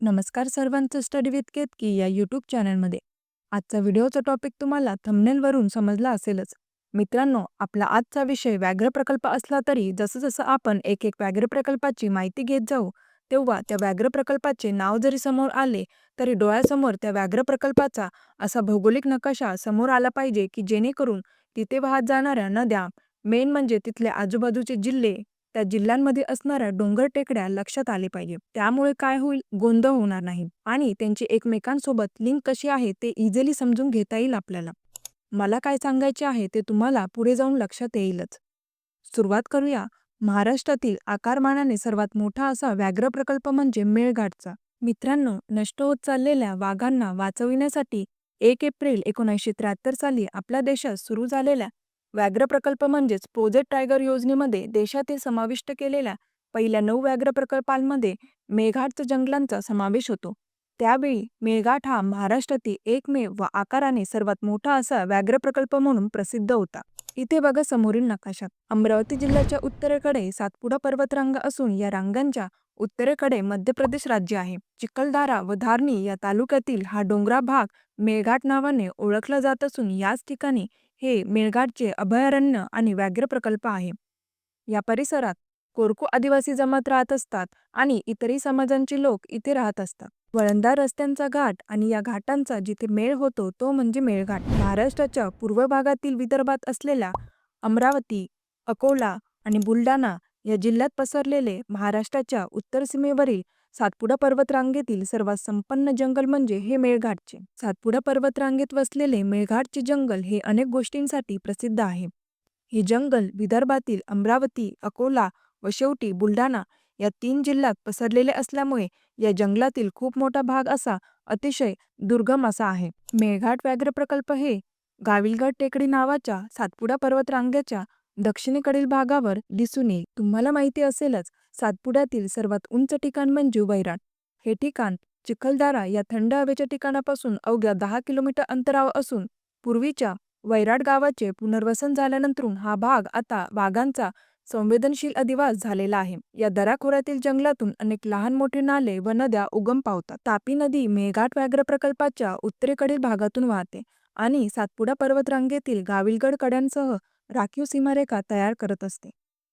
नमस्कार सर्वांचं study with Ketaki या यूट्यूब चॅनलमध्ये. आजचा व्हिडिओचा टॉपिक तुम्हाला थंबनेलवरून समजला असेलच. मित्रांनो आपला आजचा विषय व्याघ्र प्रकल्प असला तरी जसं जसं आपण एक एक व्याघ्र प्रकल्पाची माहिती घेत जाऊ तेव्हा त्या व्याघ्र प्रकल्पाचे नाव जरी समोर आले तरी डोळ्यासमोर त्या व्याघ्र प्रकल्पाचा असा भौगोलिक नकाशा समोर आला पाहिजे की जेणेकरून तिथे वाहत जाणाऱ्या नद्या मेन म्हणजे तिथले आजूबाजूचे जिल्हे त्या जिल्ह्यांमध्ये असणाऱ्या डोंगर टेकड्या लक्षात आले पाहिजे. त्यामुळे काय होईल? गोंधळ होणार नाही आणि त्यांची एकमेकांसोबत लिंक कशी आहे ते इझिली समजून घेता येईल आपल्याला. मला काय सांगायचे आहे ते तुम्हाला पुढे जाऊन लक्षात येईलच. सुरुवात करूया. महाराष्ट्रातील आकारमानाने सर्वात मोठा असा व्याघ्र प्रकल्प म्हणजे मेळघाटचा. मित्रांनो नष्ट होत चाललेल्या वाघांना वाचविण्यासाठी एक एप्रिल एकोणीसशे त्र्याहत्तर साली आपल्या देशात सुरू झालेल्या व्याघ्र प्रकल्प म्हणजेच प्रोजेक्ट टायगर योजनेमध्ये देशातील समाविष्ट केलेल्या पहिल्या नऊ व्याघ्र प्रकल्पांमध्ये मेळघाटचं जंगलांचा समावेश होतो. त्यावेळी मेळघाट हा महाराष्ट्रातील एकमेव व आकाराने सर्वात मोठा असा व्याघ्र प्रकल्प म्हणून प्रसिद्ध होता. इथे बघा समोरील नकाशात अमरावती जिल्ह्याच्या उत्तरेकडे सातपुडा पर्वतरांग असून या रांगांच्या उत्तरेकडे मध्य प्रदेश राज्य आहे. चिखलदारा व धारणी या तालुक्यातील हा डोंगरा भाग मेळघाट नावाने ओळखला जात असून याच ठिकाणी हे मेळघाटचे अभयारण्य आणि व्याघ्र प्रकल्प आहे. या परिसरात कोरकू आदिवासी जमात राहत असतात आणि इतरही समाजांचे लोक इथे राहत असतात. वळणदार रस्त्यांचा घाट आणि या घाटांचा जिथे मेळ होतो तो म्हणजे मेळघाट. महाराष्ट्राच्या पूर्व भागातील विदर्भात असलेल्या अमरावती अकोला आणि बुलढाणा या जिल्ह्यात पसरलेले महाराष्ट्राच्या उत्तर सीमेवरील सातपुडा पर्वतरांगेतील सर्वात संपन्न जंगल म्हणजे हे मेळघाटचे. सातपुडा पर्वतरांगेत वसलेले मेळघाटचे जंगल हे अनेक गोष्टींसाठी प्रसिद्ध आहे. हे जंगल विदर्भातील अमरावती अकोला व शेवटी बुलढाणा या तीन जिल्ह्यात पसरलेले असल्यामुळे या जंगलातील खूप मोठा भाग असा अतिशय दुर्गम असा आहे. मेळघाट व्याघ्र प्रकल्प हे गाविलगड टेकडी नावाच्या सातपुडा पर्वतरांगेच्या दक्षिणेकडील भागावर दिसून येईल. तुम्हाला माहिती असेलच सातपुड्यातील सर्वात उंच ठिकाण म्हणजे वैराट. हे ठिकाण चिखलदारा या थंड हवेच्या ठिकाणापासून अवघ्या दहा किलोमीटर अंतरावर असून पूर्वीच्या वैराट गावाचे पुनर्वसन झाल्यानंतरून हा भाग आता वाघांचा संवेदनशील अधिवास झालेला आहे. या दराखोऱ्यातील जंगलातून अनेक लहान मोठे नाले व नद्या उगम पावतात. तापी नदी मेघाट व्याघ्र प्रकल्पाच्या उत्तरेकडील भागातून वाहते आणि सातपुडा पर्वतरांगेतील गाविलगड कड्यांसह राखीव सीमारेखा तयार करत असते.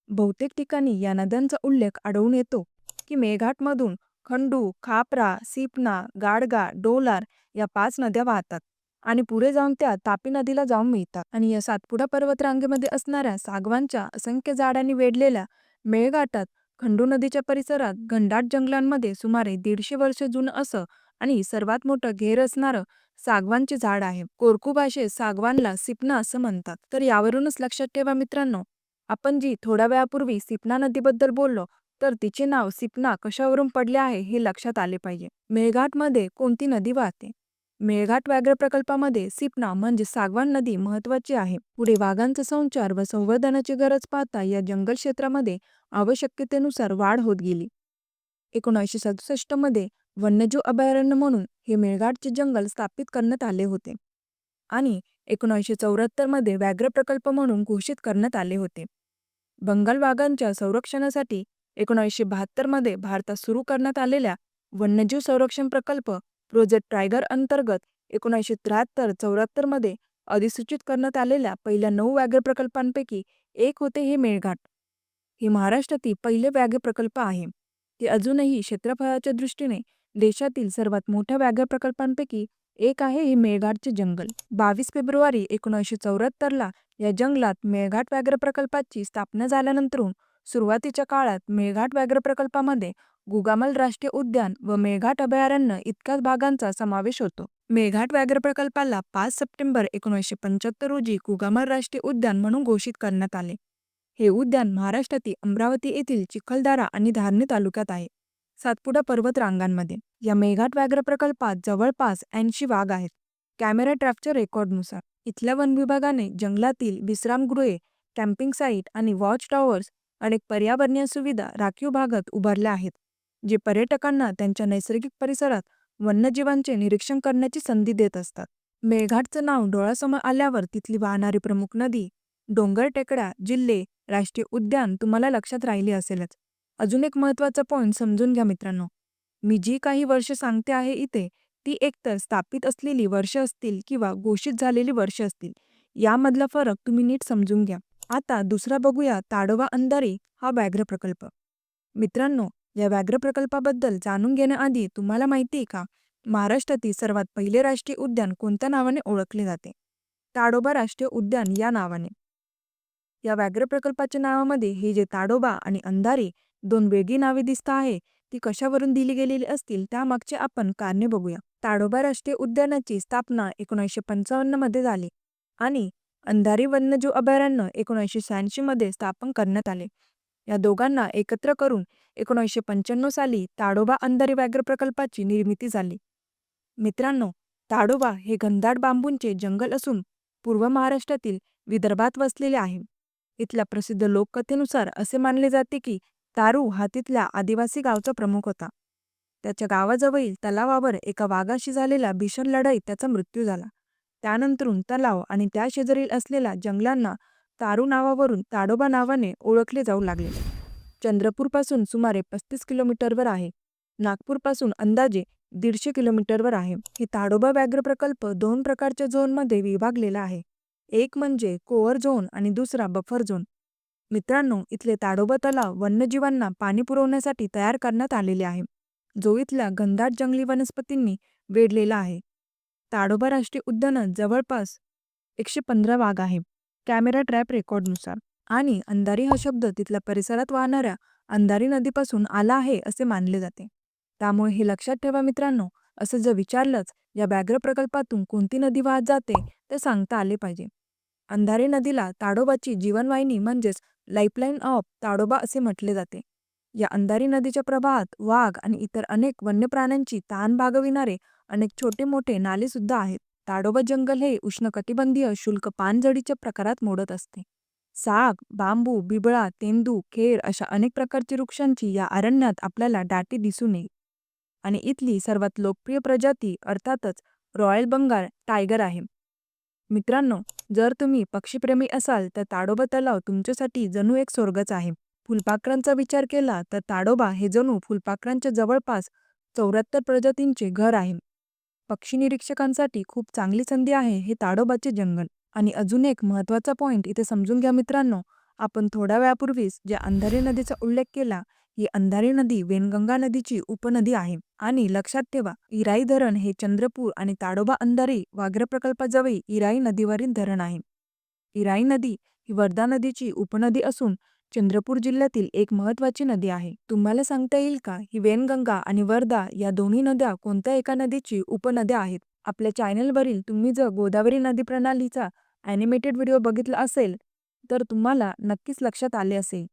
बहुतेक ठिकाणी या नद्यांचा उल्लेख आढळून येतो की मेघाटमधून खंडू खापरा सिपना गाडगा डोलार या पाच नद्या वाहतात आणि पुढे जाऊन त्या तापी नदीला जाऊन मिळतात. आणि या सातपुडा पर्वतरांगेमध्ये असणाऱ्या सागवांच्या असंख्य झाडांनी वेढलेल्या मेळघाटात खंडू नदीच्या परिसरात घनदाट जंगलांमध्ये सुमारे दीडशे वर्ष जुनं असं आणि सर्वात मोठं घेर असणारं सागवानचे झाड आहे. कोरकू भाषेत सागवानला सिपना असं म्हणतात. तर यावरूनच लक्षात ठेवा मित्रांनो आपण जी थोड्या वेळापूर्वी सिपना नदीबद्दल बोललो तर तिचे नाव सिपना कशावरून पडले आहे हे लक्षात आले पाहिजे. मेळघाटमध्ये कोणती नदी वाहते? मेळघाट व्याघ्र प्रकल्पामध्ये सिपना म्हणजे सागवान नदी महत्वाची आहे. पुढे वाघांचा संचार व संवर्धनाची गरज पाहता या जंगल क्षेत्रामध्ये आवश्यकतेनुसार वाढ होत गेली. एकोणीसशे सदुसष्टमध्ये वन्यजीव अभयारण्य म्हणून हे मेळघाटचे जंगल स्थापित करण्यात आले होते. आणि एकोणीसशे चौऱ्याहत्तरमध्ये व्याघ्र प्रकल्प म्हणून घोषित करण्यात आले होते. बंगाल वाघांच्या संरक्षणासाठी एकोणीसशे बहात्तरमध्ये भारतात सुरू करण्यात आलेल्या वन्यजीव संरक्षण प्रकल्प प्रोजेक्ट टायगर अंतर्गत एकोणीसशे त्र्याहत्तर चौऱ्याहत्तरमध्ये अधिसूचित करण्यात आलेल्या पहिल्या नऊ व्याघ्र प्रकल्पांपैकी एक होते हे मेळघाट. हे महाराष्ट्रातील पहिले व्याघ्र प्रकल्प आहे. ते अजूनही क्षेत्रफळाच्या दृष्टीने देशातील सर्वात मोठ्या व्याघ्र प्रकल्पांपैकी एक आहे हे मेळघाटचे जंगल. बावीस फेब्रुवारी एकोणीसशे चौऱ्याहत्तरला या जंगलात मेळघाट व्याघ्र प्रकल्पाची स्थापना झाल्यानंतरून सुरुवातीच्या काळात मेळघाट व्याघ्र प्रकल्पामध्ये गुगामल राष्ट्रीय उद्यान व मेळघाट अभयारण्य इतक्याच भागांचा समावेश होतो. मेळघाट व्याघ्र प्रकल्पाला पाच सप्टेंबर एकोणीसशे पंच्याहत्तर रोजी गुगामल राष्ट्रीय उद्यान म्हणून घोषित करण्यात आले. हे उद्यान महाराष्ट्रातील अमरावती येथील चिखलदारा आणि धारणी तालुक्यात आहे. सातपुडा पर्वत रांगांमध्ये या मेघाट व्याघ्र प्रकल्पात जवळपास ऐंशी वाघ आहेत. कॅमेरा ट्रॅपच्या रेकॉर्डनुसार इथल्या वन विभागाने जंगलातील विश्रामगृहे कॅम्पिंग साईट आणि वॉच टॉवर्स अनेक पर्यावरणीय सुविधा राखीव भागात उभारल्या आहेत जे पर्यटकांना त्यांच्या नैसर्गिक परिसरात वन्यजीवांचे निरीक्षण करण्याची संधी देत असतात. मेळघाटचं नाव डोळ्यासमोर आल्यावर तिथली वाहणारी प्रमुख नदी डोंगर टेकड्या जिल्हे राष्ट्रीय उद्यान तुम्हाला लक्षात राहिली असेलच. अजून एक महत्त्वाचा पॉईंट समजून घ्या मित्रांनो. मी जी काही वर्ष सांगते आहे इथे ती एकतर स्थापित असलेली वर्ष असतील किंवा घोषित झालेली वर्ष असतील यामधला फरक तुम्ही नीट समजून घ्या. आता दुसरा बघूया ताडोबा अंधारी हा व्याघ्र प्रकल्प. मित्रांनो या व्याघ्र प्रकल्पाबद्दल जाणून घेण्याआधी तुम्हाला माहिती आहे का? महाराष्ट्रातील सर्वात पहिले राष्ट्रीय उद्यान कोणत्या नावाने ओळखले जाते? ताडोबा राष्ट्रीय उद्यान या नावाने. या व्याघ्र प्रकल्पाच्या नावामध्ये हे जे ताडोबा आणि अंधारी दोन वेगळी नावे दिसत आहे. ती कशावरून दिली गेलेली असतील त्यामागचे आपण कारणे बघूया. ताडोबा राष्ट्रीय उद्यानाची स्थापना एकोणीसशे पंचावन्नमध्ये झाली आणि अंधारी वन्यजीव अभयारण्य एकोणीसशे शहाऐंशी मध्ये स्थापन करण्यात आले. या दोघांना एकत्र करून एकोणीसशे पंच्याण्णव साली ताडोबा अंधारी व्याघ्र प्रकल्पाची निर्मिती झाली. मित्रांनो ताडोबा हे घनदाट बांबूंचे जंगल असून पूर्व महाराष्ट्रातील विदर्भात वसलेले आहे. इथल्या प्रसिद्ध लोककथेनुसार असे मानले जाते की तारू हा तिथल्या आदिवासी गावचा प्रमुख होता. त्याच्या गावाजवळील तलावावर एका वाघाशी झालेल्या भीषण लढाईत त्याचा मृत्यू झाला. त्यानंतरून तलाव आणि त्या शेजारील असलेल्या जंगलांना तारू नावावरून ताडोबा नावाने ओळखले जाऊ लागले. चंद्रपूरपासून सुमारे पस्तीस किलोमीटरवर आहे. नागपूरपासून अंदाजे दीडशे किलोमीटरवर आहे. हे ताडोबा व्याघ्र प्रकल्प दोन प्रकारच्या झोनमध्ये विभागलेला आहे. एक म्हणजे कोअर झोन आणि दुसरा बफर झोन. मित्रांनो इथले ताडोबा तलाव वन्यजीवांना पाणी पुरवण्यासाठी तयार करण्यात आलेले आहे. जो इथल्या घनदाट जंगली वनस्पतींनी वेढलेला आहे. ताडोबा राष्ट्रीय उद्यानात जवळपास एकशे पंधरा वाघ आहे. कॅमेरा ट्रॅप रेकॉर्डनुसार. आणि अंधारी हा शब्द तिथल्या परिसरात वाहणाऱ्या अंधारी नदीपासून आला आहे असे मानले जाते. त्यामुळे हे लक्षात ठेवा मित्रांनो असं जर विचारलंच या व्याघ्र प्रकल्पातून कोणती नदी वाहत जाते ते सांगता आले पाहिजे. अंधारी नदीला ताडोबाची जीवनवाहिनी म्हणजेच लाईफलाईन ऑफ ताडोबा असे म्हटले जाते. या अंधारी नदीच्या प्रवाहात वाघ आणि इतर अनेक वन्य प्राण्यांची ताण भागविणारे अनेक छोटे मोठे नाले सुद्धा आहेत. ताडोबा जंगल हे उष्णकटिबंधीय शुल्क पानझडीच्या प्रकारात मोडत असते. साग बांबू बिबळा तेंदू खेर अशा अनेक प्रकारची वृक्षांची या अरण्यात आपल्याला दाटी दिसून येईल. आणि इथली सर्वात लोकप्रिय प्रजाती अर्थातच रॉयल बंगाल टायगर आहे. मित्रांनो जर तुम्ही पक्षीप्रेमी असाल तर ताडोबा तलाव तुमच्यासाठी जणू एक स्वर्गच आहे. फुलपाखरांचा विचार केला तर ताडोबा हे जणू फुलपाखरांच्या जवळपास चौऱ्याहत्तर प्रजातींचे घर आहे. पक्षी निरीक्षकांसाठी खूप चांगली संधी आहे हे ताडोबाचे जंगल. आणि अजून एक महत्त्वाचा पॉइंट इथे समजून घ्या मित्रांनो आपण थोड्या वेळापूर्वीच ज्या अंधारी नदीचा उल्लेख केला ही अंधारी नदी वेनगंगा नदीची उपनदी आहे. आणि लक्षात ठेवा इराई धरण हे चंद्रपूर आणि ताडोबा अंधारी वाघ्र प्रकल्पाजवळ इराई नदीवरील धरण आहे. इराई नदी ही वर्धा नदीची उपनदी असून चंद्रपूर जिल्ह्यातील एक महत्वाची नदी आहे. तुम्हाला सांगता येईल का? ही वेनगंगा आणि वर्धा या दोन्ही नद्या कोणत्या एका नदीची उपनद्या आहेत? आपल्या चॅनलवरील तुम्ही जर गोदावरी नदी प्रणालीचा ॲनिमेटेड व्हिडिओ बघितला असेल तर तुम्हाला नक्कीच लक्षात आले असेल.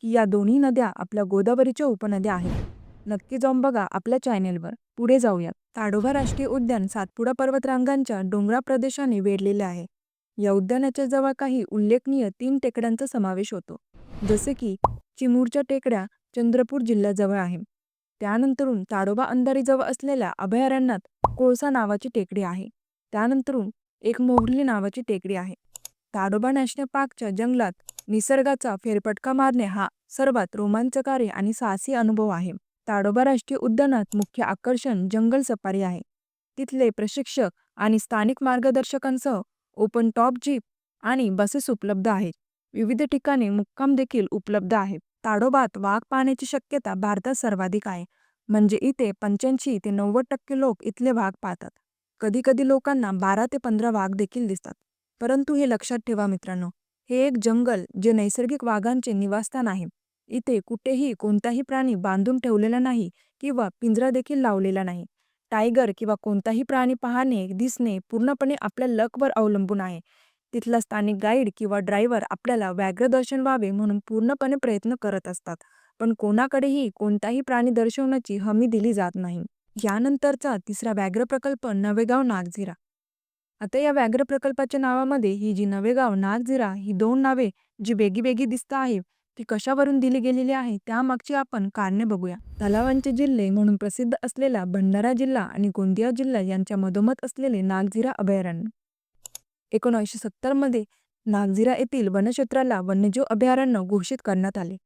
की या दोन्ही नद्या आपल्या गोदावरीच्या उपनद्या आहेत. नक्की जाऊन बघा आपल्या चॅनेलवर. पुढे जाऊया ताडोबा राष्ट्रीय उद्यान सातपुडा पर्वतरांगांच्या डोंगरा प्रदेशाने वेढलेले आहे. या उद्यानाच्या जवळ काही उल्लेखनीय तीन टेकड्यांचा समावेश होतो. जसे की चिमूरच्या टेकड्या चंद्रपूर जिल्ह्याजवळ आहे. त्यानंतरून ताडोबा अंधारीजवळ असलेल्या अभयारण्यात कोळसा नावाची टेकडी आहे. त्यानंतरून एक मोहरली नावाची टेकडी आहे. ताडोबा नॅशनल पार्कच्या जंगलात निसर्गाचा फेरफटका मारणे हा सर्वात रोमांचकारी आणि साहसी अनुभव आहे. ताडोबा राष्ट्रीय उद्यानात मुख्य आकर्षण जंगल सफारी आहे. तिथले प्रशिक्षक आणि स्थानिक मार्गदर्शकांसह ओपन टॉप जीप आणि बसेस उपलब्ध आहेत. विविध ठिकाणी मुक्काम देखील उपलब्ध आहेत ताडोबात वाघ पाहण्याची शक्यता भारतात सर्वाधिक आहे. म्हणजे इथे पंच्याऐंशी ते नव्वद टक्के लोक इथले वाघ पाहतात. कधी कधी लोकांना बारा ते पंधरा वाघ देखील दिसतात. परंतु हे लक्षात ठेवा मित्रांनो हे एक जंगल जे नैसर्गिक वाघांचे निवासस्थान आहे. इथे कुठेही कोणताही प्राणी बांधून ठेवलेला नाही किंवा पिंजरा देखील लावलेला नाही. टायगर किंवा कोणताही प्राणी पाहणे दिसणे पूर्णपणे आपल्या लकवर अवलंबून आहे. तिथला स्थानिक गाईड किंवा ड्रायव्हर आपल्याला व्याघ्र दर्शन व्हावे म्हणून पूर्णपणे प्रयत्न करत असतात पण कोणाकडेही कोणताही प्राणी दर्शवण्याची हमी दिली जात नाही. यानंतरचा तिसरा व्याघ्र प्रकल्प नवेगाव नागझिरा. आता या व्याघ्र प्रकल्पाच्या नावामध्ये ही जी नवेगाव नागझिरा ही दोन नावे जी वेगळी वेगळी दिसत आहे ती कशावरून दिली गेलेली आहे त्यामागची आपण कारणे बघूया. तलावांचे जिल्हे म्हणून प्रसिद्ध असलेला भंडारा जिल्हा आणि गोंदिया जिल्हा यांच्या मधोमध असलेले नागझिरा अभयारण्य. एकोणीसशे सत्तरमध्ये नागझिरा येथील वनक्षेत्राला वन्यजीव अभयारण्य घोषित करण्यात आले.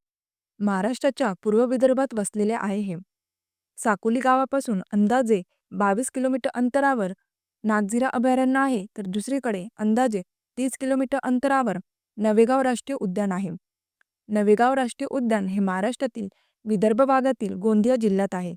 महाराष्ट्राच्या पूर्व विदर्भात वसलेले आहे हे. साकोली गावापासून अंदाजे बावीस किलोमीटर अंतरावर नागझिरा अभयारण्य आहे तर दुसरीकडे अंदाजे तीस किलोमीटर अंतरावर नवेगाव राष्ट्रीय उद्यान आहे. नवेगाव राष्ट्रीय उद्यान हे महाराष्ट्रातील विदर्भ भागातील गोंदिया जिल्ह्यात आहे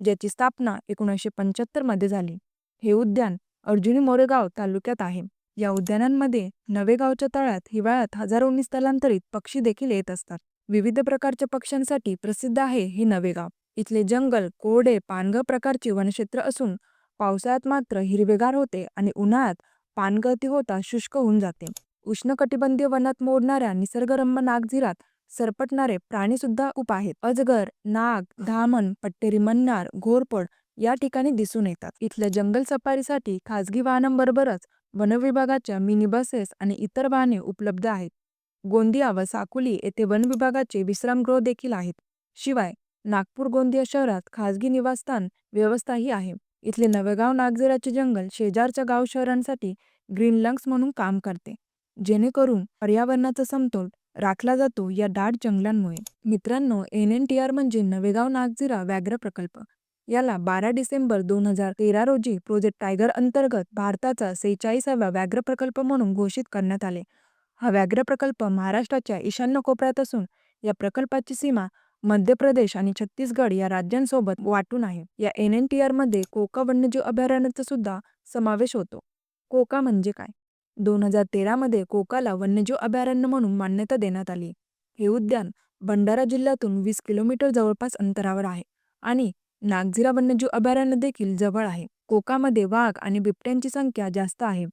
ज्याची स्थापना एकोणीसशे पंच्याहत्तरमध्ये झाली. हे उद्यान अर्जुनी मोरेगाव तालुक्यात आहे. या उद्यानांमध्ये नवेगावच्या तळ्यात हिवाळ्यात हजारोंनी स्थलांतरित पक्षी देखील येत असतात. विविध प्रकारच्या पक्ष्यांसाठी प्रसिद्ध आहे हे नवेगाव. इथले जंगल कोरडे पानगळ प्रकारचे वनक्षेत्र असून पावसाळ्यात मात्र हिरवेगार होते आणि उन्हाळ्यात पानगळती होता शुष्क होऊन जाते. उष्णकटिबंधीय वनात मोडणाऱ्या निसर्गरम्य नागझिरात सरपटणारे प्राणीसुद्धा उप खूप आहेत. अजगर नाग धामण पट्टेरी मन्नार घोरपड या ठिकाणी दिसून येतात. इथल्या जंगल सफारीसाठी खासगी वाहनांबरोबरच वनविभागाच्या मिनी बसेस आणि इतर वाहने उपलब्ध आहेत. गोंदिया व साकुली येथे वनविभागाचे विश्रामगृह देखील आहेत. शिवाय नागपूर गोंदिया शहरात खासगी निवासस्थान व्यवस्थाही आहे. इथले नवेगाव नागझिराचे जंगल शेजारच्या गाव शहरांसाठी ग्रीन लंग्स म्हणून काम करते. जेणेकरून पर्यावरणाचा समतोल राखला जातो या दाट जंगलांमुळे. मित्रांनो एन एन टी आर म्हणजे नवेगाव नागझिरा व्याघ्र प्रकल्प. याला बारा डिसेंबर दोन हजार तेरा रोजी प्रोजेक्ट टायगर अंतर्गत भारताचा सेहेचाळीसावा व्याघ्र प्रकल्प म्हणून घोषित करण्यात आले. हा व्याघ्र प्रकल्प महाराष्ट्राच्या ईशान्य कोपऱ्यात असून या प्रकल्पाची सीमा मध्य प्रदेश आणि छत्तीसगड या राज्यांसोबत वाटून आहे. या एन एन टी आरमध्ये कोका वन्यजीव अभयारण्याचा सुद्धा समावेश होतो. कोका म्हणजे काय? दोन हजार तेरामध्ये कोकाला वन्यजीव अभयारण्य म्हणून मान्यता देण्यात आली. हे उद्यान भंडारा जिल्ह्यातून वीस किलोमीटर जवळपास अंतरावर आहे आणि नागझिरा वन्यजीव अभयारण्य देखील जवळ आहे. कोकामध्ये वाघ आणि बिबट्यांची संख्या जास्त आहे.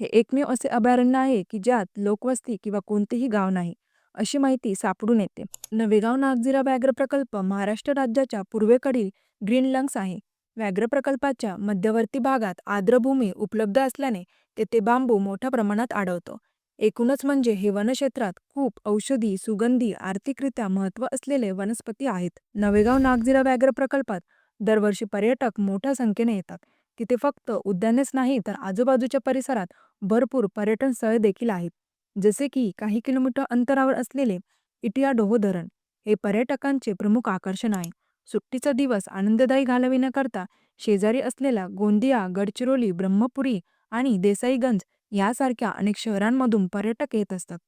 हे एकमेव असे अभयारण्य आहे की ज्यात लोकवस्ती किंवा कोणतेही गाव नाही अशी माहिती सापडून येते. नवेगाव नागझिरा व्याघ्र प्रकल्प महाराष्ट्र राज्याच्या पूर्वेकडील ग्रीन लंग्स आहे. व्याघ्र प्रकल्पाच्या मध्यवर्ती भागात आर्द्रभूमी उपलब्ध असल्याने तेथे बांबू मोठ्या प्रमाणात आढळतो. एकूणच म्हणजे हे वनक्षेत्रात खूप औषधी सुगंधी आर्थिकरित्या महत्त्व असलेले वनस्पती आहेत. नवेगाव नागझिरा व्याघ्र प्रकल्पात दरवर्षी पर्यटक मोठ्या संख्येने येतात. तिथे फक्त उद्यानेच नाही तर आजूबाजूच्या परिसरात भरपूर पर्यटन स्थळे देखील आहेत. जसे की काही किलोमीटर अंतरावर असलेले इटियाडोहो धरण हे पर्यटकांचे प्रमुख आकर्षण आहे. सुट्टीचा दिवस आनंददायी घालविण्याकरता शेजारी असलेला गोंदिया गडचिरोली ब्रह्मपुरी आणि देसाईगंज यासारख्या अनेक शहरांमधून पर्यटक येत असतात.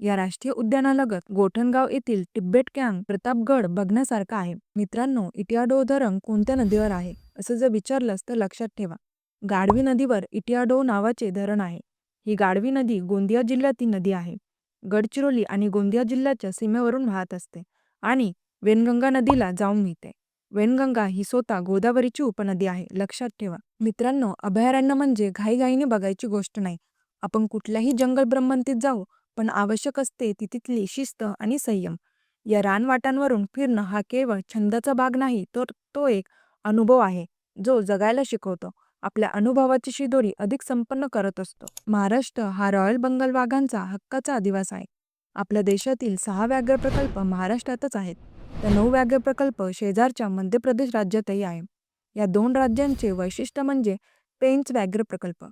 या राष्ट्रीय उद्यानालगत गोठणगाव येथील टिब्बेट कँग प्रतापगड बघण्यासारखा आहे. मित्रांनो इटियाडो धरण कोणत्या नदीवर आहे? असं जर विचारलंस तर लक्षात ठेवा. गाढवी नदीवर इटियाडो नावाचे धरण आहे. ही गाढवी नदी गोंदिया जिल्ह्यातील नदी आहे. गडचिरोली आणि गोंदिया जिल्ह्याच्या सीमेवरून वाहत असते आणि वेनगंगा नदीला जाऊन मिळते. वेनगंगा ही स्वतः गोदावरीची उपनदी आहे. लक्षात ठेवा. मित्रांनो अभयारण्य म्हणजे घाईघाईने बघायची गोष्ट नाही. आपण कुठल्याही जंगल ब्रह्मंतीत जाऊ पण आवश्यक असते ती तिथली शिस्त आणि संयम. या रानवाटांवरून फिरणं हा केवळ छंदाचा भाग नाही तर तो एक अनुभव आहे जो जगायला शिकवतो. आपल्या अनुभवाची शिदोरी अधिक संपन्न करत असतो. महाराष्ट्र हा रॉयल बंगाल वाघांचा हक्काचा आदिवास आहे. आपल्या देशातील सहा व्याघ्र प्रकल्प महाराष्ट्रातच आहेत. तर नऊ व्याघ्र प्रकल्प शेजारच्या मध्य प्रदेश राज्यातही आहे. या दोन राज्यांचे वैशिष्ट्य म्हणजे पेंच व्याघ्र प्रकल्प.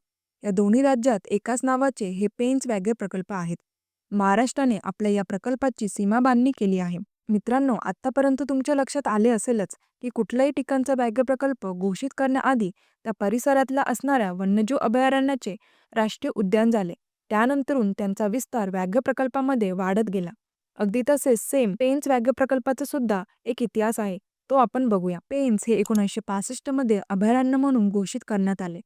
या दोन्ही राज्यात एकाच नावाचे हे पेंच व्याघ्र प्रकल्प आहेत. महाराष्ट्राने आपल्या या प्रकल्पाची सीमा बांधणी केली आहे. मित्रांनो आत्तापर्यंत तुमच्या लक्षात आले असेलच की कुठल्याही ठिकाणचा व्याघ्र प्रकल्प घोषित करण्याआधी त्या परिसरातला असणाऱ्या वन्यजीव अभयारण्याचे राष्ट्रीय उद्यान झाले. त्यानंतरून त्यांचा विस्तार व्याघ्र प्रकल्पामध्ये वाढत गेला. अगदी तसेच सेम. पेन्स व्याघ्र प्रकल्पाचा सुद्धा एक इतिहास आहे. तो आपण बघूया. पेन्स हे एकोणीसशे पासष्टमध्ये अभयारण्य म्हणून घोषित करण्यात आले.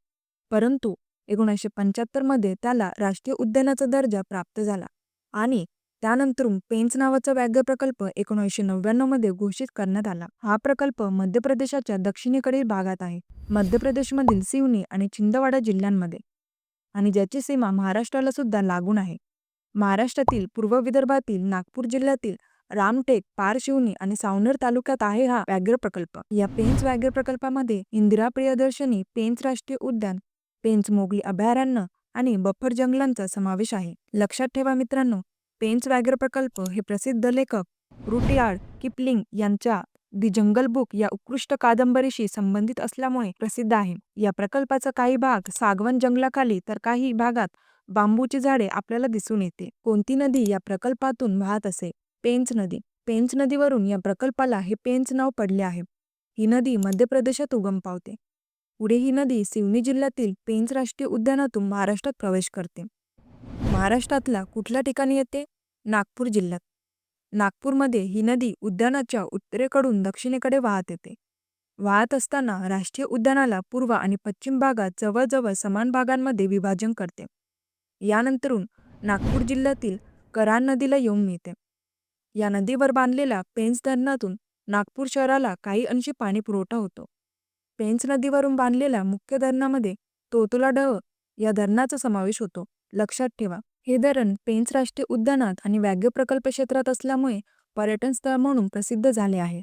परंतु एकोणीसशे पंच्याहत्तरमध्ये त्याला राष्ट्रीय उद्यानाचा दर्जा प्राप्त झाला आणि त्यानंतर पेन्स नावाचा व्याघ्र प्रकल्प एकोणीसशे नव्याण्णवमध्ये घोषित करण्यात आला. हा प्रकल्प मध्य प्रदेशाच्या दक्षिणेकडील भागात आहे. मध्य प्रदेशमधील सिवनी आणि छिंदवाडा जिल्ह्यांमध्ये आणि ज्याची सीमा महाराष्ट्राला सुद्धा लागून आहे. महाराष्ट्रातील पूर्व विदर्भातील नागपूर जिल्ह्यातील रामटेक पारशिवनी आणि सावनेर तालुक्यात आहे हा व्याघ्र प्रकल्प. या पेंच व्याघ्र प्रकल्पामध्ये इंदिरा प्रियदर्शनी पेंच राष्ट्रीय उद्यान पेंच मोगली अभयारण्य आणि बफर जंगलांचा समावेश आहे. लक्षात ठेवा मित्रांनो पेंच व्याघ्र प्रकल्प हे प्रसिद्ध लेखक रुटियार्ड किपलिंग यांच्या दि जंगल बुक या उत्कृष्ट कादंबरीशी संबंधित असल्यामुळे प्रसिद्ध आहे. या प्रकल्पाचा काही भाग सागवन जंगलाखाली तर काही भागात बांबूची झाडे आपल्याला दिसून येते. कोणती नदी या प्रकल्पातून वाहत असे? पेंच नदी. पेंच नदीवरून या प्रकल्पाला हे पेंच नाव पडले आहे. ही नदी मध्य प्रदेशात उगम पावते. पुढे ही नदी सिवनी जिल्ह्यातील पेंच राष्ट्रीय उद्यानातून महाराष्ट्रात प्रवेश करते. महाराष्ट्रातला कुठल्या ठिकाणी येते? नागपूर जिल्ह्यात. नागपूरमध्ये ही नदी उद्यानाच्या उत्तरेकडून दक्षिणेकडे वाहत येते. वाहत असताना राष्ट्रीय उद्यानाला पूर्व आणि पश्चिम भागात जवळजवळ समान भागांमध्ये विभाजन करते. यानंतरून नागपूर जिल्ह्यातील करान नदीला येऊन मिळते. या नदीवर बांधलेल्या पेंच धरणातून नागपूर शहराला काही अंशी पाणी पुरवठा होतो. पेंच नदीवरून बांधलेल्या मुख्य धरणामध्ये तोतुला डह या धरणाचा समावेश होतो. लक्षात ठेवा हे धरण पेंच राष्ट्रीय उद्यानात आणि व्याघ्र प्रकल्प क्षेत्रात असल्यामुळे पर्यटन स्थळ म्हणून प्रसिद्ध झाले आहे.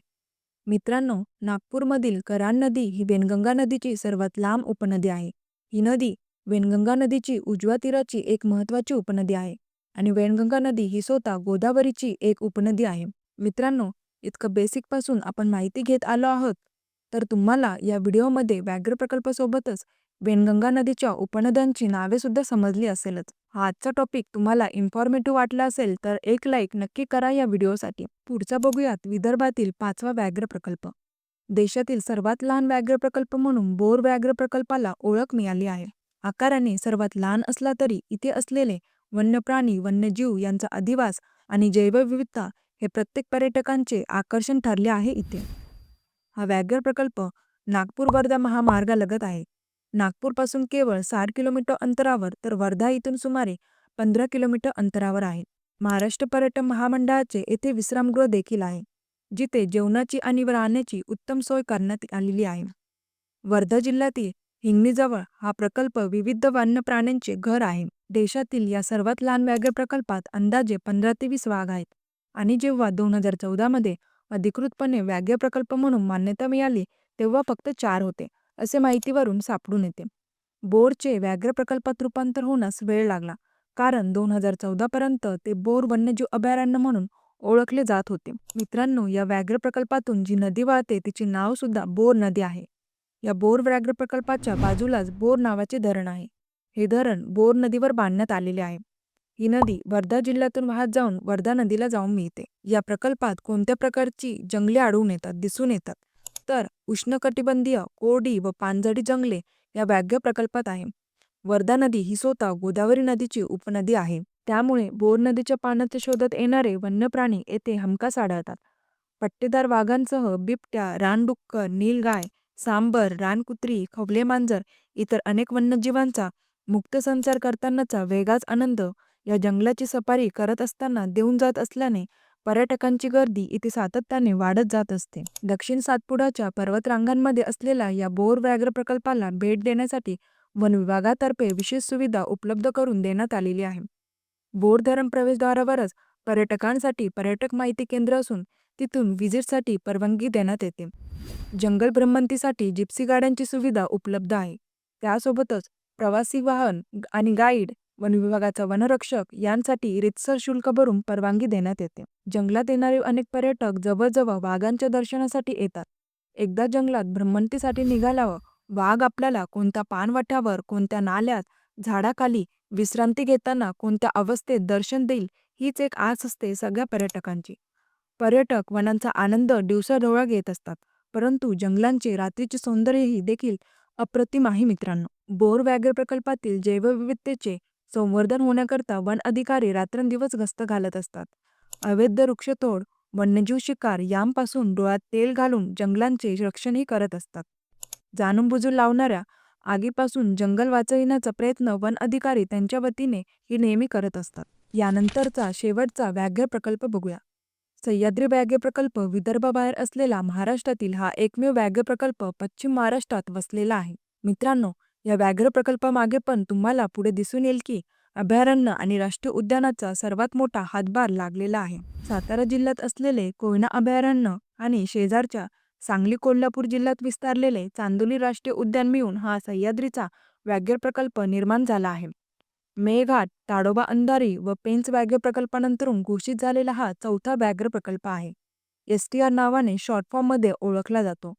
मित्रांनो नागपूरमधील करान नदी ही वेनगंगा नदीची सर्वात लांब उपनदी आहे. ही नदी वेनगंगा नदीची उजव्या तीराची एक महत्त्वाची उपनदी आहे आणि वेनगंगा नदी ही स्वतः गोदावरीची एक उपनदी आहे. मित्रांनो इतकं बेसिकपासून आपण माहिती घेत आलो आहोत तर तुम्हाला या व्हिडिओमध्ये व्याघ्र प्रकल्पासोबतच वेनगंगा नदीच्या उपनद्यांची नावे सुद्धा समजली असेलच. हा आजचा टॉपिक तुम्हाला इन्फॉर्मेटिव्ह वाटला असेल तर एक लाईक नक्की करा या व्हिडिओसाठी. पुढचा बघूयात विदर्भातील पाचवा व्याघ्र प्रकल्प. देशातील सर्वात लहान व्याघ्र प्रकल्प म्हणून बोर व्याघ्र प्रकल्पाला ओळख मिळाली आहे. आकाराने सर्वात लहान असला तरी इथे असलेले वन्यप्राणी वन्यजीव यांचा अधिवास आणि जैवविविधता हे प्रत्येक पर्यटकांचे आकर्षण ठरले आहे इथे. हा व्याघ्र प्रकल्प नागपूर वर्धा महामार्गालगत आहे. नागपूरपासून केवळ साठ किलोमीटर अंतरावर तर वर्धा इथून सुमारे पंधरा किलोमीटर अंतरावर आहे. महाराष्ट्र पर्यटन महामंडळाचे येथे विश्रामगृह देखील आहे जिथे जेवणाची आणि राहण्याची उत्तम सोय करण्यात आलेली आहे. वर्धा जिल्ह्यातील हिंगणीजवळ हा प्रकल्प विविध वन्य प्राण्यांचे घर आहे. देशातील या सर्वात लहान व्याघ्र प्रकल्पात अंदाजे पंधरा ते वीस वाघ आहेत. आणि जेव्हा दोन हजार चौदामध्ये अधिकृतपणे व्याघ्र प्रकल्प म्हणून मान्यता मिळाली तेव्हा फक्त चार होते असे माहितीवरून सापडून येते. बोरचे व्याघ्र प्रकल्पात रूपांतर होण्यास वेळ लागला कारण दोन हजार चौदापर्यंत ते बोर वन्यजीव अभयारण्य म्हणून ओळखले जात होते. मित्रांनो या व्याघ्र प्रकल्पातून जी नदी वाहते तिचे नाव सुद्धा बोर नदी आहे. या बोर व्याघ्र प्रकल्पाच्या बाजूलाच बोर नावाचे धरण आहे. हे धरण बोर नदीवर बांधण्यात आलेले आहे. ही नदी वर्धा जिल्ह्यातून वाहत जाऊन वर्धा नदीला जाऊन मिळते. या प्रकल्पात कोणत्या प्रकारची जंगले आढळून येतात दिसून येतात? तर उष्णकटिबंधीय कोरडी व पानझडी जंगले या व्याघ्र प्रकल्पात आहे. वर्धा नदी ही स्वतः गोदावरी नदीची उपनदी आहे. त्यामुळे बोर नदीच्या पाण्याच्या शोधात येणारे वन्य प्राणी येथे हमखास आढळतात. पट्टेदार वाघांसह बिबट्या रानडुक्कर नीलगाय सांबर रानकुत्री खवले मांजर इतर अनेक वन्यजीवांचा मुक्त संचार करतानाचा वेगळाच आनंद या जंगलाची सफारी करत असताना देऊन जात असल्याने पर्यटकांची गर्दी इथे सातत्याने वाढत जात असते. दक्षिण सातपुडाच्या पर्वतरांगांमध्ये असलेल्या या बोर व्याघ्र प्रकल्पाला भेट देण्यासाठी वन विभागातर्फे विशेष सुविधा उपलब्ध करून देण्यात आलेली आहे. बोर धरण प्रवेशद्वारावरच पर्यटकांसाठी पर्यटक माहिती केंद्र असून तिथून व्हिजिटसाठी परवानगी देण्यात येते. जंगल भ्रमंतीसाठी जिप्सी गाड्यांची सुविधा उपलब्ध आहे. त्यासोबतच प्रवासी वाहन आणि गाईड वन विभागाचा वनरक्षक यांसाठी रितसर शुल्क भरून परवानगी देण्यात येते. जंगलात येणारे अनेक पर्यटक जवळजवळ वाघांच्या दर्शनासाठी येतात. एकदा जंगलात भ्रमंतीसाठी निघाल्यावर वाघ आपल्याला कोणत्या पानवट्यावर कोणत्या नाल्यात झाडाखाली विश्रांती घेताना कोणत्या अवस्थेत दर्शन देईल हीच एक आस असते सगळ्या पर्यटकांची. पर्यटक वनांचा आनंद दिवसाढवळा घेत असतात. परंतु जंगलांचे रात्रीचे सौंदर्यही देखील अप्रतिम आहे मित्रांनो. बोर व्याघ्र प्रकल्पातील जैवविविधतेचे संवर्धन होण्याकरता वन अधिकारी रात्रंदिवस गस्त घालत असतात. अवैध वृक्षतोड वन्यजीव शिकार यांपासून डोळ्यात तेल घालून जंगलांचे रक्षणही करत असतात. जाणून बुजून लावणाऱ्या आगीपासून जंगल वाचविण्याचा प्रयत्न वन अधिकारी त्यांच्या वतीने ही नेहमी करत असतात. यानंतरचा शेवटचा व्याघ्र प्रकल्प बघूया. सह्याद्री व्याघ्र प्रकल्प विदर्भाबाहेर असलेला महाराष्ट्रातील हा एकमेव व्याघ्र प्रकल्प पश्चिम महाराष्ट्रात वसलेला आहे. मित्रांनो या व्याघ्र प्रकल्पामागे पण तुम्हाला पुढे दिसून येईल की अभयारण्य आणि राष्ट्रीय उद्यानाचा सर्वात मोठा हातभार लागलेला आहे. सातारा जिल्ह्यात असलेले कोयना अभयारण्य आणि शेजारच्या सांगली कोल्हापूर जिल्ह्यात विस्तारलेले चांदोली राष्ट्रीय उद्यान मिळून हा सह्याद्रीचा व्याघ्र प्रकल्प निर्माण झाला आहे. मेघाट ताडोबा अंधारी व पेंच व्याघ्र प्रकल्पानंतरून घोषित झालेला हा चौथा व्याघ्र प्रकल्प आहे. एस टी आर नावाने शॉर्टफॉर्ममध्ये ओळखला जातो.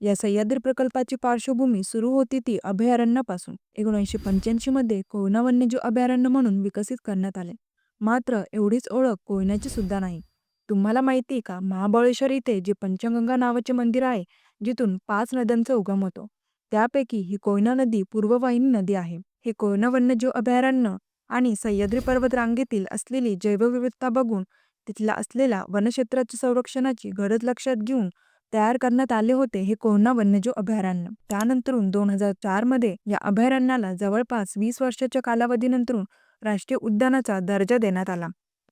या सह्याद्री प्रकल्पाची पार्श्वभूमी सुरू होती ती अभयारण्यापासून. एकोणीसशे पंच्याऐंशी मध्ये कोयना वन्यजीव अभयारण्य म्हणून विकसित करण्यात आले. मात्र एवढीच ओळख कोयनाची सुद्धा नाही. तुम्हाला माहिती आहे का? महाबळेश्वर इथे जे पंचगंगा नावाचे मंदिर आहे जिथून पाच नद्यांचा उगम होतो. त्यापैकी ही कोयना नदी पूर्ववाहिनी नदी आहे. हे कोयना वन्यजीव अभयारण्य आणि सह्याद्री पर्वत रांगेतील असलेली जैवविविधता बघून तिथला असलेला वनक्षेत्राच्या संरक्षणाची गरज लक्षात घेऊन तयार करण्यात आले होते हे कोहना वन्यजीव अभयारण्य त्यानंतरून दोन हजार चारमध्ये या अभयारण्याला जवळपास वीस वर्षाच्या कालावधीनंतरून राष्ट्रीय उद्यानाचा दर्जा देण्यात आला.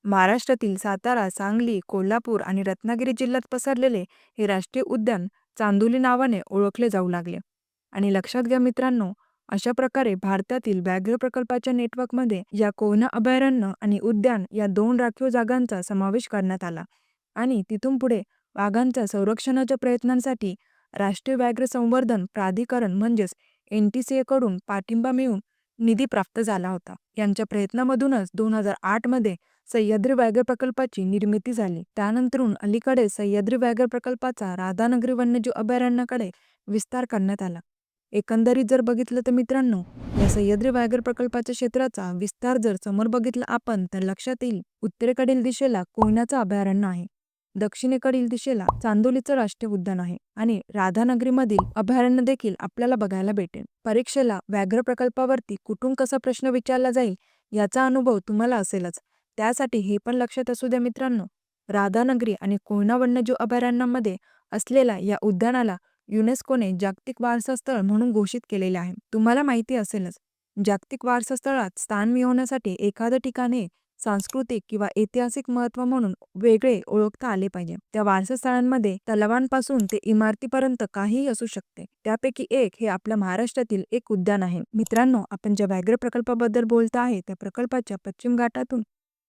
महाराष्ट्रातील सातारा सांगली कोल्हापूर आणि रत्नागिरी जिल्ह्यात पसरलेले हे राष्ट्रीय उद्यान चांदोली नावाने ओळखले जाऊ लागले. आणि लक्षात घ्या मित्रांनो अशा प्रकारे भारतातील व्याघ्र प्रकल्पाच्या नेटवर्कमध्ये या कोहना अभयारण्य आणि उद्यान या दोन राखीव जागांचा समावेश करण्यात आला आणि तिथून पुढे वाघांच्या संरक्षणाच्या प्रयत्नांसाठी राष्ट्रीय व्याघ्र संवर्धन प्राधिकरण म्हणजेच एन टी सी एकडून पाठिंबा मिळून निधी प्राप्त झाला होता. यांच्या प्रयत्नामधूनच दोन हजार आठमध्ये सह्याद्री व्याघ्र प्रकल्पाची निर्मिती झाली. त्यानंतरून अलीकडे सह्याद्री व्याघ्र प्रकल्पाचा राधानगरी वन्यजीव अभयारण्याकडे विस्तार करण्यात आला. एकंदरीत जर बघितलं तर मित्रांनो या सह्याद्री व्याघ्र प्रकल्पाच्या क्षेत्राचा विस्तार जर समोर बघितला आपण तर लक्षात येईल उत्तरेकडील दिशेला कोयनाचं अभयारण्य आहे. दक्षिणेकडील दिशेला चांदोलीचं राष्ट्रीय उद्यान आहे आणि राधानगरीमधील अभयारण्य देखील आपल्याला बघायला भेटेल. परीक्षेला व्याघ्र प्रकल्पावरती कुठून कसा प्रश्न विचारला जाईल याचा अनुभव तुम्हाला असेलच. त्यासाठी हे पण लक्षात असू द्या मित्रांनो राधानगरी आणि कोयना वन्यजीव अभयारण्यामध्ये असलेल्या या उद्यानाला युनेस्कोने जागतिक वारसा स्थळ म्हणून घोषित केलेले आहे. तुम्हाला माहिती असेलच जागतिक वारसा स्थळात स्थान मिळवण्यासाठी एखादं ठिकाणे सांस्कृतिक किंवा ऐतिहासिक महत्त्व म्हणून वेगळे ओळखता आले पाहिजे. त्या वारसास्थळांमध्ये तलावांपासून ते इमारतीपर्यंत काहीही असू शकते. त्यापैकी एक हे आपल्या महाराष्ट्रातील एक उद्यान आहे. मित्रांनो आपण ज्या व्याघ्र प्रकल्पाबद्दल बोलता आहे त्या प्रकल्पाच्या पश्चिम घाटातून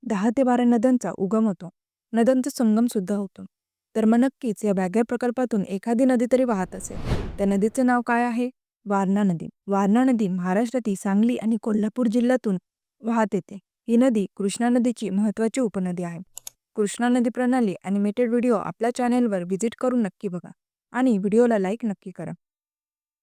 दहा ते बारा नद्यांचा उगम होतो. नद्यांचा संगम सुद्धा होतो. तर मग नक्कीच या व्याघ्र प्रकल्पातून एखादी नदी तरी वाहत असेल. त्या नदीचे नाव काय आहे? वारणा नदी. वारणा नदी महाराष्ट्रातील सांगली आणि कोल्हापूर जिल्ह्यातून वाहत येते. ही नदी कृष्णा नदीची महत्वाची उपनदी आहे. कृष्णा नदी प्रणाली अॅनिमेटेड व्हिडिओ आपल्या चॅनेलवर व्हिजिट करून नक्की बघा आणि व्हिडिओला लाईक नक्की करा.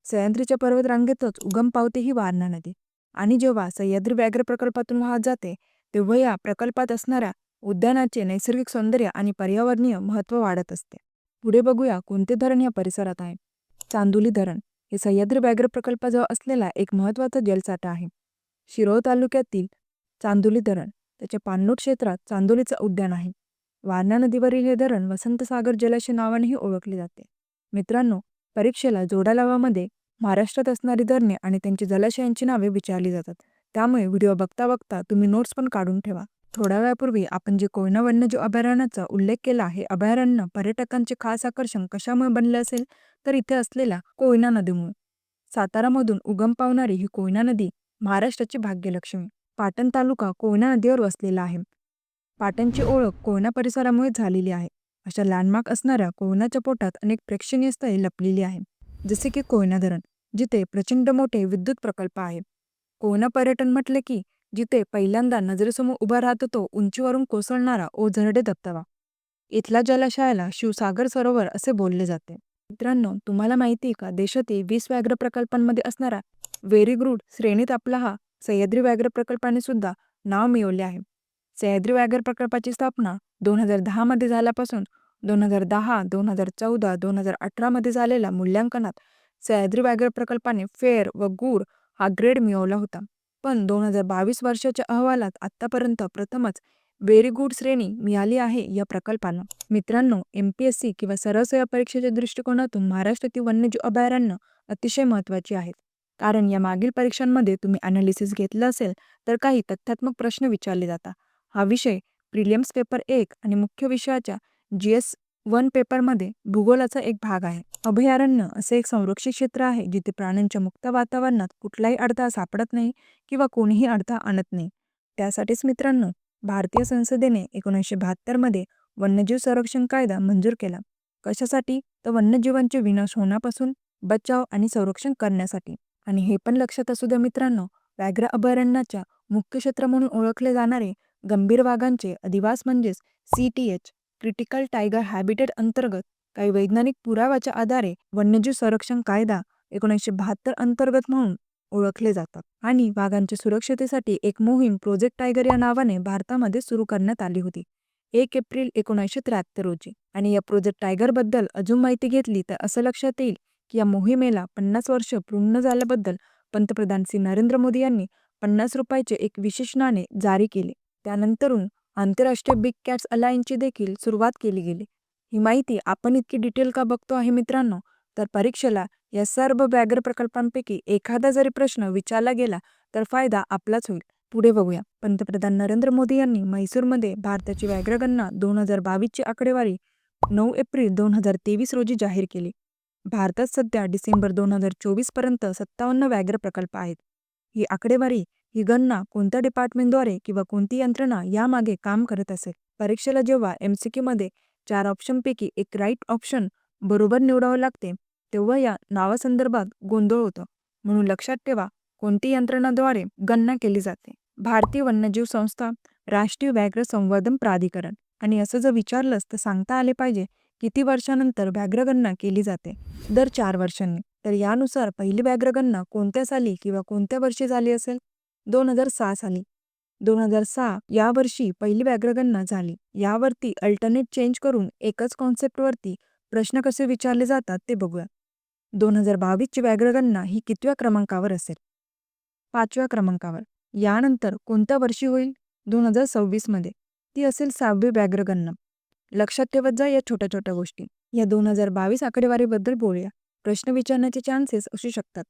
सह्याद्रीच्या पर्वतरांगेतच उगम पावते ही वारणा नदी आणि जेव्हा सह्याद्री व्याघ्र प्रकल्पातून वाहत जाते तेव्हा या प्रकल्पात असणाऱ्या उद्यानाचे नैसर्गिक सौंदर्य आणि पर्यावरणीय महत्त्व वाढत असते. पुढे बघूया कोणते धरण या परिसरात आहे? चांदोली धरण हे सह्याद्री व्याघ्र प्रकल्पाजवळ असलेला एक महत्त्वाचा जलसाठा आहे. शिरोळ तालुक्यातील चांदोली धरण त्याच्या पाणलोट क्षेत्रात चांदोलीचं उद्यान आहे. वारणा नदीवरील हे धरण वसंतसागर जलाशय नावानेही ओळखले जाते. मित्रांनो परीक्षेला जोडा लावामध्ये महाराष्ट्रात असणारी धरणे आणि त्यांची जलाशयांची नावे विचारली जातात. त्यामुळे व्हिडिओ बघता बघता तुम्ही नोट्स पण काढून ठेवा. थोड्या वेळापूर्वी आपण जे कोयना वन्यजीव अभयारण्याचा उल्लेख केला हे अभयारण्य पर्यटकांचे खास आकर्षण कशामुळे बनले असेल? तर इथे असलेल्या कोयना नदीमुळे. सातारामधून उगम पावणारी ही कोयना नदी महाराष्ट्राची भाग्यलक्ष्मी. पाटण तालुका कोयना नदीवर वसलेला आहे. पाटणची ओळख कोयना परिसरामुळे झालेली आहे. अशा लँडमार्क असणाऱ्या कोयनाच्या पोटात अनेक प्रेक्षणीय स्थळे लपलेली आहेत. जसे की कोयना धरण जिथे प्रचंड मोठे विद्युत प्रकल्प आहे. कोयना पर्यटन म्हटले की जिथे पहिल्यांदा नजरेसमोर उभा राहतो तो उंचीवरून कोसळणारा ओझरडे धबधबा इथल्या जलाशयाला शिवसागर सरोवर असे बोलले जाते. मित्रांनो तुम्हाला माहिती आहे का? देशातील वीस व्याघ्र प्रकल्पांमध्ये असणारा वेरीग्रूड श्रेणीत आपला हा सह्याद्री व्याघ्र प्रकल्पाने सुद्धा नाव मिळवले आहे. सह्याद्री व्याघ्र प्रकल्पाची स्थापना दोन हजार दहामध्ये झाल्यापासून दोन हजार दहा दोन हजार चौदा दोन हजार अठरामध्ये झालेल्या मूल्यांकनात सह्याद्री व्याघ्र प्रकल्पाने फेअर व गूर हा ग्रेड मिळवला होता. पण दोन हजार बावीस वर्षाच्या अहवालात आत्तापर्यंत प्रथमच व्हेरी गुड श्रेणी मिळाली आहे या प्रकल्पानं मित्रांनो एम पी एस सी किंवा सरळ परीक्षेच्या दृष्टिकोनातून महाराष्ट्रातील वन्यजीव अभयारण्य अतिशय महत्त्वाची आहेत. कारण या मागील परीक्षांमध्ये तुम्ही अनालिसिस घेतलं असेल तर काही तथ्यात्मक प्रश्न विचारले जातात. हा विषय प्रिलियम्स पेपर एक आणि मुख्य विषयाच्या जी एस वन पेपरमध्ये भूगोलाचा एक भाग आहे. अभयारण्य असे एक संरक्षित क्षेत्र आहे जिथे प्राण्यांच्या मुक्त वातावरणात कुठलाही अडथळा सापडत नाही किंवा कोणीही अडथळा आणत नाही. त्यासाठीच मित्रांनो भारतीय संसदेने एकोणीसशे बहात्तरमध्ये वन्यजीव संरक्षण कायदा मंजूर केला. कशासाठी? तर वन्यजीवांचे विनाश होण्यापासून बचाव आणि संरक्षण करण्यासाठी. आणि हे पण लक्षात असू द्या मित्रांनो व्याघ्र अभयारण्याच्या मुख्य क्षेत्र म्हणून ओळखले जाणारे गंभीर वाघांचे अधिवास म्हणजेच C T H critical tiger habitat अंतर्गत काही वैज्ञानिक पुराव्याच्या आधारे वन्यजीव संरक्षण कायदा एकोणीसशे बहात्तर अंतर्गत म्हणून ओळखले जातात आणि वाघांच्या सुरक्षतेसाठी एक मोहीम प्रोजेक्ट टायगर या नावाने भारतामध्ये सुरू करण्यात आली होती. एक एप्रिल एकोणीसशे त्र्याहत्तर रोजी आणि या प्रोजेक्ट टायगरबद्दल अजून माहिती घेतली तर असं लक्षात येईल की या मोहिमेला पन्नास वर्ष पूर्ण झाल्याबद्दल पंतप्रधान श्री नरेंद्र मोदी यांनी पन्नास रुपयाचे एक विशेष नाणे जारी केले. त्यानंतरून आंतरराष्ट्रीय बिग कॅट्स अलायन्सची देखील सुरुवात केली गेली. ही माहिती आपण इतकी डिटेल का बघतो आहे मित्रांनो? तर परीक्षेला या सर्व व्याघ्र प्रकल्पांपैकी एखादा जरी प्रश्न विचारला गेला तर फायदा आपलाच होईल. पुढे बघूया. पंतप्रधान नरेंद्र मोदी यांनी म्हैसूरमध्ये भारताची व्याघ्रगणना दोन हजार बावीसची आकडेवारी नऊ एप्रिल दोन हजार तेवीस रोजी जाहीर केली. भारतात सध्या डिसेंबर दोन हजार चोवीसपर्यंत सत्तावन्न व्याघ्र प्रकल्प आहेत. ही आकडेवारी ही गणना कोणत्या डिपार्टमेंटद्वारे किंवा कोणती यंत्रणा यामागे काम करत असेल? परीक्षेला जेव्हा एम सी क्यूमध्ये चार ऑप्शनपैकी एक राईट ऑप्शन बरोबर निवडावं लागते तेव्हा या नावासंदर्भात गोंधळ होतो. म्हणून लक्षात ठेवा कोणती यंत्रणाद्वारे गणना केली जाते? भारतीय वन्यजीव संस्था राष्ट्रीय व्याघ्र संवर्धन प्राधिकरण. आणि असं जर विचारलंच तर सांगता आले पाहिजे किती वर्षानंतर व्याघ्रगणना केली जाते? दर चार वर्षांनी. तर यानुसार पहिली व्याघ्रगणना कोणत्या साली किंवा कोणत्या वर्षी झाली असेल? दोन हजार सहा साली. दोन हजार सहा या वर्षी पहिली व्याघ्रगणना झाली. यावरती अल्टरनेट चेंज करून एकच कॉन्सेप्टवरती प्रश्न कसे विचारले जातात ते बघूया. दोन हजार बावीसची व्याघ्रगणना ही कितव्या क्रमांकावर असेल? पाचव्या क्रमांकावर. यानंतर कोणत्या वर्षी होईल? दोन हजार सव्वीसमध्ये. ती असेल सहावी व्याघ्रगणना. लक्षात ठेवत जा या छोट्या छोट्या गोष्टी. या दोन हजार बावीस आकडेवारीबद्दल बोलूया. प्रश्न विचारण्याचे चान्सेस असू शकतात.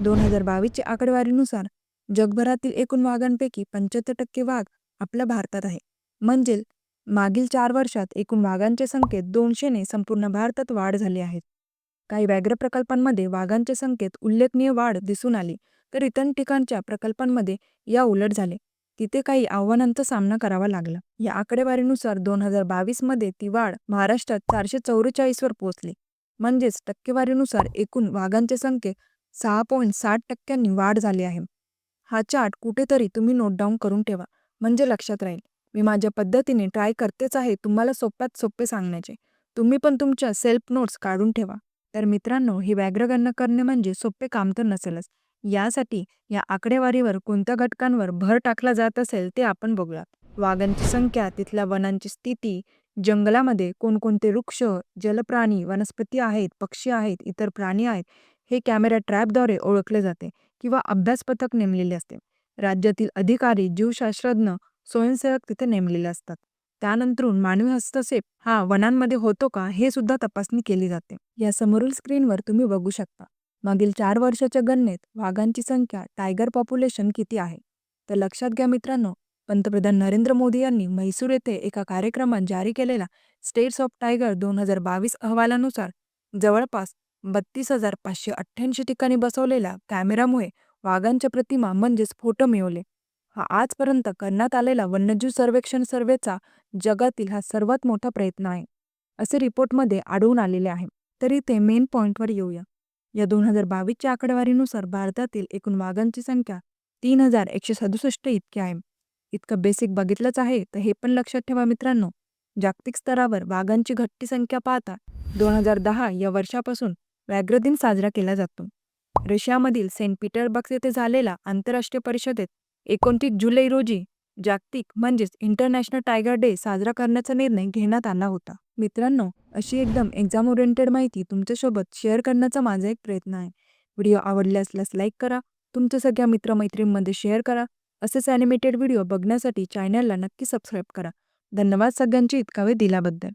दोन हजार बावीसच्या आकडेवारीनुसार जगभरातील एकूण वाघांपैकी पंच्याहत्तर टक्के वाघ आपल्या भारतात आहे. म्हणजे मागील चार वर्षात एकूण वाघांचे संख्येत दोनशेने संपूर्ण भारतात वाढ झाली आहे. काही व्याघ्र प्रकल्पांमध्ये वाघांच्या संख्येत उल्लेखनीय वाढ दिसून आली तर इतर ठिकाणच्या प्रकल्पांमध्ये या उलट झाले. तिथे काही आव्हानांचा सामना करावा लागला. या आकडेवारीनुसार दोन हजार बावीसमध्ये ती वाढ महाराष्ट्रात चारशे चौवेचाळीसवर पोहोचली. म्हणजेच टक्केवारीनुसार एकूण वाघांच्या संख्येत सहा पॉईंट साठ टक्क्यांनी वाढ झाली आहे. हा चार्ट कुठेतरी तुम्ही नोट डाऊन करून ठेवा. म्हणजे लक्षात राहील मी माझ्या पद्धतीने ट्राय करतेच आहे तुम्हाला सोप्यात सोपे सांगण्याचे. तुम्ही पण तुमच्या सेल्फ नोट्स काढून ठेवा. तर मित्रांनो ही व्याघ्रगणना करणे म्हणजे सोपे काम तर नसेलच. यासाठी या आकडेवारीवर कोणत्या घटकांवर भर टाकला जात असेल ते आपण बघूया वाघांची संख्या तिथल्या वनांची स्थिती जंगलामध्ये कोणकोणते वृक्ष जलप्राणी वनस्पती आहेत पक्षी आहेत इतर प्राणी आहेत हे कॅमेरा ट्रॅपद्वारे ओळखले जाते. किंवा अभ्यास पथक नेमलेले असते. राज्यातील अधिकारी जीवशास्त्रज्ञ स्वयंसेवक तिथे नेमलेले असतात. त्यानंतरून मानवी हस्तक्षेप हा वनांमध्ये होतो का हे सुद्धा तपासणी केली जाते. या समोरील स्क्रीनवर तुम्ही बघू शकता. मागील चार वर्षाच्या गणनेत वाघांची संख्या टायगर पॉप्युलेशन किती आहे? तर लक्षात घ्या मित्रांनो पंतप्रधान नरेंद्र मोदी यांनी म्हैसूर येथे एका कार्यक्रमात जारी केलेला स्टेट्स ऑफ टायगर दोन हजार बावीस अहवालानुसार जवळपास बत्तीस हजार पाचशे अठ्ठ्याऐंशी ठिकाणी बसवलेल्या कॅमेरामुळे वाघांच्या प्रतिमा म्हणजेच फोटो मिळवले. हा आजपर्यंत करण्यात आलेला वन्यजीव सर्वेक्षण सर्वेचा जगातील हा सर्वात मोठा प्रयत्न आहे असे रिपोर्टमध्ये आढळून आलेले आहे. तरी ते मेन पॉईंटवर येऊया. या दोन हजार बावीसच्या आकडेवारीनुसार भारतातील एकूण वाघांची संख्या तीन हजार एकशे सदुसष्ट इतकी आहे. इतकं बेसिक बघितलंच आहे तर हे पण लक्षात ठेवा मित्रांनो. जागतिक स्तरावर वाघांची घटती संख्या पाहता दोन हजार दहा या वर्षापासून व्याघ्र दिन साजरा केला जातो. रशियामधील सेंट पीटरबर्ग येथे झालेल्या आंतरराष्ट्रीय परिषदेत एकोणतीस जुलै रोजी जागतिक म्हणजेच इंटरनॅशनल टायगर डे साजरा करण्याचा निर्णय घेण्यात आला होता. मित्रांनो अशी एकदम एक्झाम ओरिएंटेड माहिती तुमच्यासोबत शेअर करण्याचा माझा एक प्रयत्न आहे. व्हिडिओ आवडले असल्यास लाईक करा तुमच्या सगळ्या मित्रमैत्रींमध्ये शेअर करा. असेच ॲनिमेटेड व्हिडिओ बघण्यासाठी चॅनलला नक्की सबस्क्राईब करा. धन्यवाद सगळ्यांची इतका वेळ दिल्याबद्दल.